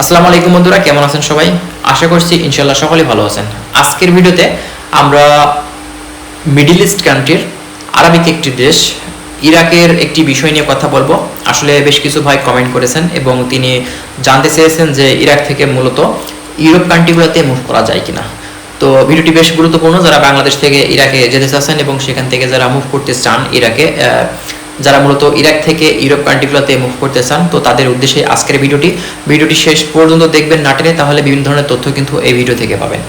আসসালামু আলাইকুম বন্ধুরা, কেমন আছেন সবাই? আশা করছি ইনশাল্লাহ সকলেই ভালো আছেন। আজকের ভিডিওতে আমরা মিডিল ইস্ট কান্ট্রির আরবিক একটি দেশ, ইরাকের একটি বিষয় নিয়ে কথা বলব। আসলে বেশ কিছু ভাই কমেন্ট করেছেন এবং তিনি জানতে চেয়েছেন যে ইরাক থেকে মূলত ইউরোপ কান্ট্রিগুলোতে মুভ করা যায় কিনা। তো ভিডিওটি বেশ গুরুত্বপূর্ণ, যারা বাংলাদেশ থেকে ইরাকে যেতে চাচ্ছেন এবং সেখান থেকে যারা মুভ করতে চান ইরাকে যারা মূলত ইরাক থেকে ইউরোপ কান্ট্রিগুলোতে মুভ করতে চান, তো তাদের উদ্দেশ্যে আজকের ভিডিওটি। ভিডিওটি শেষ পর্যন্ত দেখবেন না টেনে, তাহলে বিভিন্ন ধরনের তথ্য কিন্তু এই ভিডিও থেকে পাবেন।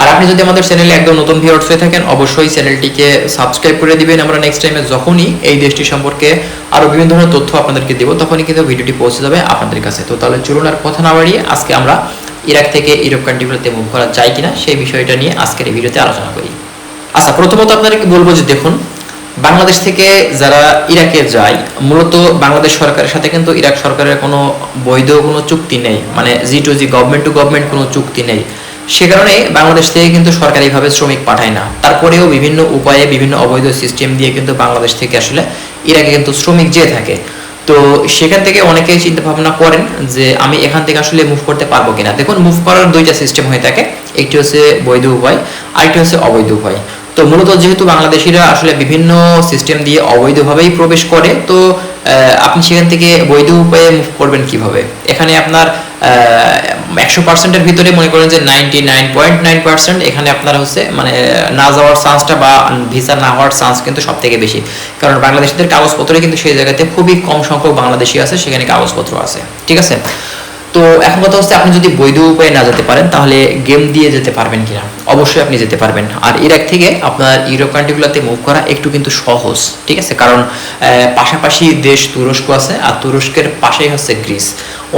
আর আপনি যদি আমাদের চ্যানেলে একদম নতুন ভিউয়ার্স হয়ে থাকেন, অবশ্যই চ্যানেলটিকে সাবস্ক্রাইব করে দিবেন। আমরা নেক্সট টাইমে যখনই এই দেশটি সম্পর্কে আরও বিভিন্ন ধরনের তথ্য আপনাদেরকে দেবো, তখনই কিন্তু ভিডিওটি পৌঁছে যাবে আপনাদের কাছে। তো তাহলে চলুন আর কথা না বাড়িয়ে আজকে আমরা ইরাক থেকে ইউরোপ কান্ট্রিগুলোতে মুভ করা যায় কিনা, সেই বিষয়টা নিয়ে আজকের এই ভিডিওতে আলোচনা করি। আচ্ছা প্রথমত আপনাদেরকে বলব যে দেখুন বাংলাদেশ থেকে যারা ইরাকে যায়, মূলত বাংলাদেশ সরকারের সাথে কিন্তু ইরাক সরকারের কোনো বৈধ কোনো চুক্তি নেই। মানে G to G government to government কোনো চুক্তি নেই। সে কারণে বাংলাদেশ থেকে কিন্তু সরকারিভাবে শ্রমিক পাঠায় না। তারপরেও বিভিন্ন উপায়ে বিভিন্ন অবৈধ সিস্টেম দিয়ে কিন্তু বাংলাদেশ থেকে আসলে ইরাকে কিন্তু শ্রমিক যেয়ে থাকে। তো সেখান থেকে অনেকেই চিন্তা ভাবনা করেন যে আমি এখান থেকে আসলে মুভ করতে পারব কিনা। দেখুন মুভ করার দুইটা সিস্টেম হয়ে থাকে। একটি হচ্ছে বৈধ উপায়, আরেকটি হচ্ছে অবৈধ উপায়। তো মূলত যেহেতু বাংলাদেশিরা আসলে বিভিন্ন সিস্টেম দিয়ে অবৈধভাবেই প্রবেশ করে, তো আপনি সেখান থেকে বৈধ উপায়ে মুভ করবেন কীভাবে? এখানে আপনার একশো পার্সেন্টের ভিতরে মনে করেন যে ninety nine point nine percent এখানে আপনার হচ্ছে মানে না যাওয়ার চান্সটা বা ভিসা না হওয়ার চান্স কিন্তু সব থেকে বেশি। কারণ বাংলাদেশিদের কাগজপত্রে কিন্তু সেই জায়গাতে খুবই কম সংখ্যক বাংলাদেশি আছে, সেখানে কাগজপত্র আছে। ঠিক আছে? তো এখন কথা হচ্ছে আপনি যদি বৈধ উপায়ে না যেতে পারেন, তাহলে গেম দিয়ে যেতে পারবেন কিনা? অবশ্যই আপনি যেতে পারবেন। আর ইরাক থেকে আপনার ইউরোপ কান্ট্রিগুলোতে মুভ করা একটু কিন্তু সহজ, ঠিক আছে? কারণ পাশাপাশি দেশ তুরস্ক আছে, আর তুরস্কের পাশেই হচ্ছে গ্রিস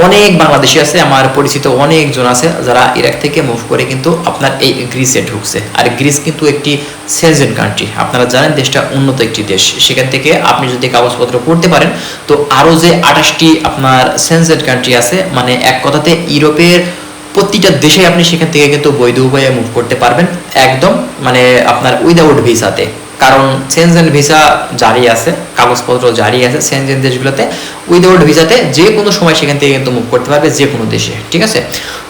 অনেক বাংলাদেশি আছে, আমার পরিচিত অনেকজন আছে যারা ইরাক থেকে মুভ করে কিন্তু আপনার এই গ্রিসে ঢুকছে। আর গ্রিস কিন্তু একটি সেনজেন কান্ট্রি আপনারা জানেন দেশটা উন্নত একটি দেশ। সেখান থেকে আপনি যদি কাগজপত্র করতে পারেন, তো আরও যে আঠাশটি আপনার সেনজেন কান্ট্রি আছে মানে এক কথাতে ইউরোপের প্রতিটা দেশে আপনি সেখান থেকে কিন্তু বৈধ উপায়ে মুভ করতে পারবেন। একদম মানে আপনার উইদাউট ভিসাতে কারণ সেনজেন ভিসা জারি আছে, কাগজপত্র জারি আছে সেনজেন দেশগুলোতে। উইদাউট ভিসাতে যে কোনো সময় সেখান থেকে কিন্তু মুভ করতে পারবে যে কোনো দেশে, ঠিক আছে?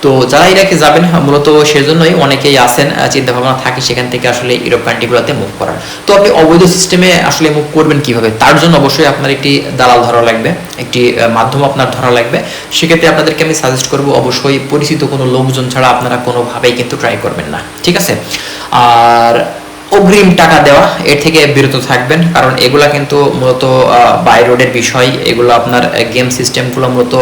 তো যারা ইরাকে যাবেন মূলত সেজন্যই অনেকেই আসেন চিন্তা ভাবনা থাকে সেখান থেকে আসলে ইউরোপ কান্ট্রিগুলোতে মুভ করার। তো আপনি অবৈধ সিস্টেমে আসলে মুভ করবেন কীভাবে? তার জন্য অবশ্যই আপনার একটি দালাল ধরা লাগবে, একটি মাধ্যম আপনার ধরা লাগবে। সেক্ষেত্রে আপনাদেরকে আমি সাজেস্ট করব, অবশ্যই পরিচিত কোনো লোকজন ছাড়া আপনারা কোনোভাবেই কিন্তু ট্রাই করবেন না, ঠিক আছে? আর অগ্রিম টাকা দেওয়া এর থেকে বিরত থাকবেন, কারণ এগুলা কিন্তু মূলত বাই রোডের বিষয়। এগুলো আপনার গেম সিস্টেমগুলো মূলত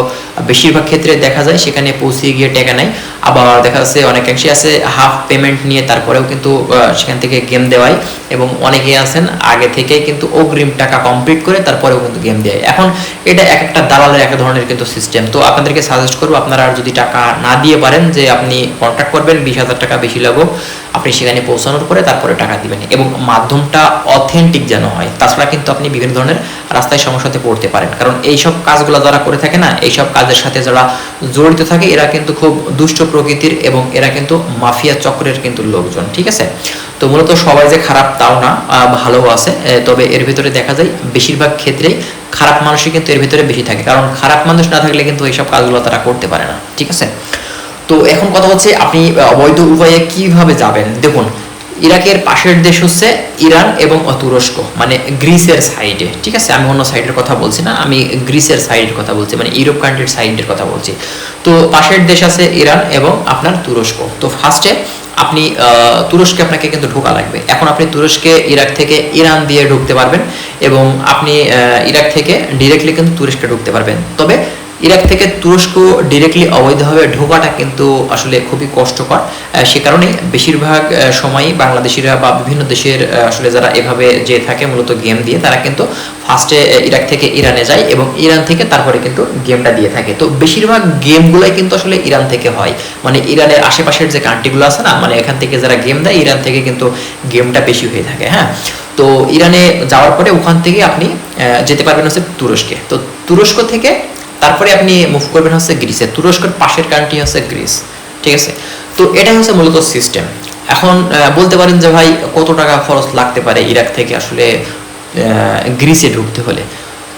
বেশিরভাগ ক্ষেত্রে দেখা যায়, সেখানে পৌঁছে গিয়ে টেকা নেয় আবার দেখা যাচ্ছে অনেকাংশে আছে হাফ পেমেন্ট নিয়ে তারপরেও কিন্তু সেখান থেকে গেম দেওয়াই এবং অনেকেই আছেন আগে থেকেই কিন্তু অগ্রিম টাকা কমপ্লিট করে তারপরেও কিন্তু গেম দেয়। এখন এটা এক একটা দালালের এক ধরনের কিন্তু সিস্টেম তো আপনাদেরকে সাজেস্ট করব, আপনারা যদি টাকা না দিয়ে পারেন যে আপনি কন্ট্যাক্ট করবেন, বিশ হাজার টাকা বেশি লাগুক আপনি সেখানে পৌঁছানোর পরে তারপরে টাকা দিবেন এবং মাধ্যমটা অথেন্টিক যেন হয়। তাছাড়া কিন্তু আপনি বিভিন্ন ধরনের রাস্তায় সমস্যাতে পড়তে পারেন। কারণ এইসব কাজগুলো যারা করে থাকে না, এইসব কাজের সাথে যারা জড়িত থাকে, এরা কিন্তু খুব দুষ্ট প্রকৃতির এবং এরা কিন্তু মাফিয়া চক্রের কিন্তু লোকজন, ঠিক আছে? তো মূলত সবাই যে খারাপ তাও না ভালোও আছে তবে এর ভিতরে দেখা যায় বেশিরভাগ ক্ষেত্রেই খারাপ মানুষই কিন্তু এর ভিতরে বেশি থাকে, কারণ খারাপ মানুষ না থাকলে কিন্তু এইসব কাজগুলো তারা করতে পারে না, ঠিক আছে? তো এখন কথা হচ্ছে আপনি অবৈধ উপায়ে কীভাবে যাবেন? দেখুন ইরাকের পাশের দেশ হচ্ছে ইরান এবং তুরস্ক মানে গ্রিসের সাইডে, ঠিক আছে? আমি অন্য সাইডের কথা বলছি না, আমি গ্রিসের সাইডের কথা বলছি মানে ইউরোপ কান্ট্রির সাইডের কথা বলছি। তো পাশের দেশ আছে ইরান এবং আপনার তুরস্ক। তো ফার্স্টে আপনি তুরস্কে আপনাকে কিন্তু ঢোকা লাগবে। এখন আপনি তুরস্কে, ইরাক থেকে ইরান দিয়ে ঢুকতে পারবেন এবং আপনি ইরাক থেকে ডিরেক্টলি কিন্তু তুরস্কে ঢুকতে পারবেন। তবে ইরাক থেকে তুরস্ক ডিরেক্টলি অবৈধভাবে ঢোকাটা কিন্তু আসলে খুবই কষ্টকর। সে কারণে বেশিরভাগ সময়ই বাংলাদেশিরা বা বিভিন্ন দেশের আসলে যারা এভাবে যে থাকে, মূলত গেম দিয়ে, তারা কিন্তু ফার্স্টে ইরাক থেকে ইরানে যায় এবং ইরান থেকে তারপরে কিন্তু গেমটা দিয়ে থাকে। তো বেশিরভাগ গেমগুলোই কিন্তু আসলে ইরান থেকে হয়। মানে ইরানের আশেপাশের যে কান্ট্রিগুলো আছে না মানে এখান থেকে যারা গেম দেয়, ইরান থেকে কিন্তু গেমটা বেশি হয়ে থাকে হ্যাঁ? তো ইরানে যাওয়ার পরে ওখান থেকে আপনি যেতে পারবেন হচ্ছে তুরস্কে। তো তুরস্ক থেকে তারপরে আপনি মুভ করবেন হচ্ছে গ্রিসে তুরস্কর পাশের কান্ট্রি হচ্ছে গ্রিস ঠিক আছে? তো এটাই হচ্ছে মূলত সিস্টেম এখন বলতে পারেন যে ভাই, কত টাকা খরচ লাগতে পারে ইরাক থেকে আসলে গ্রিসে ঢুকতে হলে?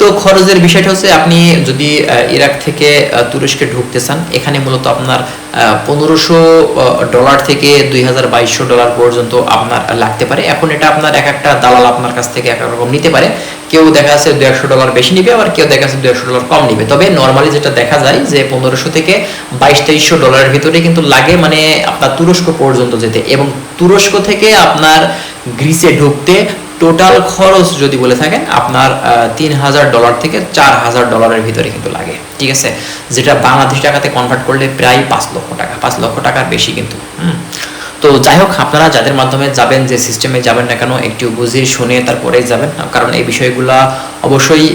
তো খরচের বিষয়টা হচ্ছে আপনি যদি ইরাক থেকে তুরস্কে ঢুকতে চান, এখানে মূলত আপনার পনেরোশো ডলার থেকে দুই ডলার পর্যন্ত আপনার লাগতে পারে। এখন এটা আপনার এক একটা দালাল আপনার কাছ থেকে এক রকম নিতে পারে। কেউ দেখা যাচ্ছে দু একশো ডলার বেশি নিবে, আবার কেউ দেখা যাচ্ছে দু একশো ডলার কম নিবে। তবে নর্মালি যেটা দেখা যায় যে পনেরোশো থেকে বাইশ তেইশশো ডলারের ভিতরে কিন্তু লাগে মানে আপনার তুরস্ক পর্যন্ত যেতে। এবং তুরস্ক থেকে আপনার গ্রিসে ঢুকতে টোটাল খরচ যদি বলে থাকেন, আপনার তিন হাজার ডলার থেকে চার হাজার ডলারের ভিতরে কিন্তু লাগে। ঠিক আছে? যেটা বাংলাদেশ টাকাতে কনভার্ট করলে প্রায় পাঁচ লক্ষ টাকা। পাঁচ লক্ষ টাকার বেশি কিন্তু। হুম। তো যাই হোক, আপনারা যাদের মাধ্যমে যাবেন, যে সিস্টেমে যাবেন না কেন, একটু বুঝে শুনে তারপরেই যাবেন। কারণ এই বিষয়গুলা অবশ্যই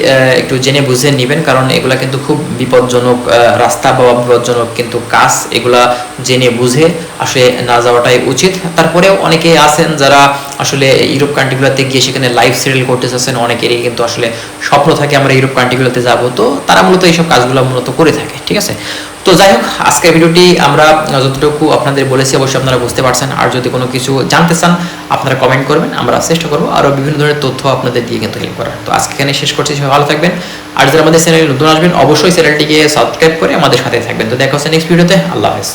একটু জেনে বুঝে নেবেন, কারণ এগুলা কিন্তু খুব বিপজ্জনক রাস্তা বা বিপজ্জনক কিন্তু কাজ। এগুলা জেনে বুঝে আসলে না যাওয়াটাই উচিত। তারপরেও অনেকে আছেন যারা আসলে ইউরোপ কান্ট্রিগুলোতে গিয়ে সেখানে লাইফ সেটেল করতে চাচ্ছেন, অনেকেরই কিন্তু আসলে স্বপ্ন থাকে আমরা ইউরোপ কান্ট্রিগুলোতে যাব। তো তারা মূলত এইসব কাজগুলো মূলত করে থাকে, ঠিক আছে? তো যাই হোক, আজকের ভিডিওটি আমরা যতটুকু আপনাদের বলেছি অবশ্যই আপনারা বুঝতে পারছেন। আর যদি কোনো কিছু জানতে চান, আপনারা কমেন্ট করবেন, আমরা চেষ্টা করব আরও বিভিন্ন ধরনের তথ্য আপনাদের দিয়ে কিন্তু হেল্প করার। তো আজকে এখানে শেষ করছি, সবাই ভালো থাকবেন। আর যারা আমাদের চ্যানেলে নতুন আসবেন, অবশ্যই চ্যানেলটিকে সাবস্ক্রাইব করে আমাদের সাথে থাকবেন। তো দেখা হচ্ছে নেক্সট ভিডিওতে আল্লাহ হাফেজ।